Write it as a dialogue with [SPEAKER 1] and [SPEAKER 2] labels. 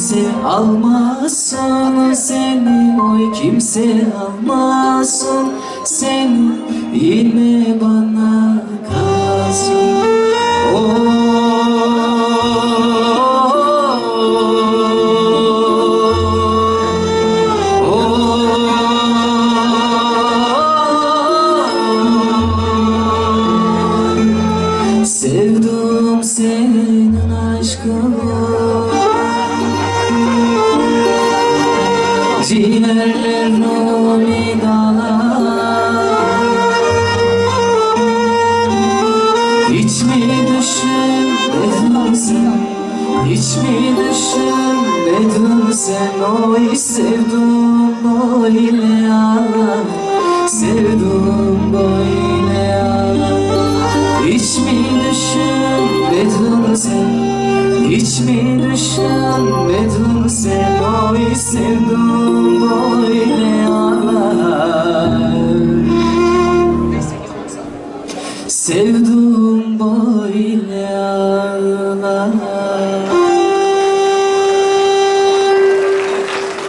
[SPEAKER 1] kimse almasın seni Oy kimse almasın seni Yine bana kalsın Sevdim senin aşkını Ciğerlerimi dalar Hiç mi düşünmedin sen? Hiç mi düşünmedin sen? Oy sevdim böyle yalan Sevdim böyle yalan Hiç mi düşünmedin sen? Hiç mi düşünmedin Oy sevdim böyle yalan Sevdim böyle yalan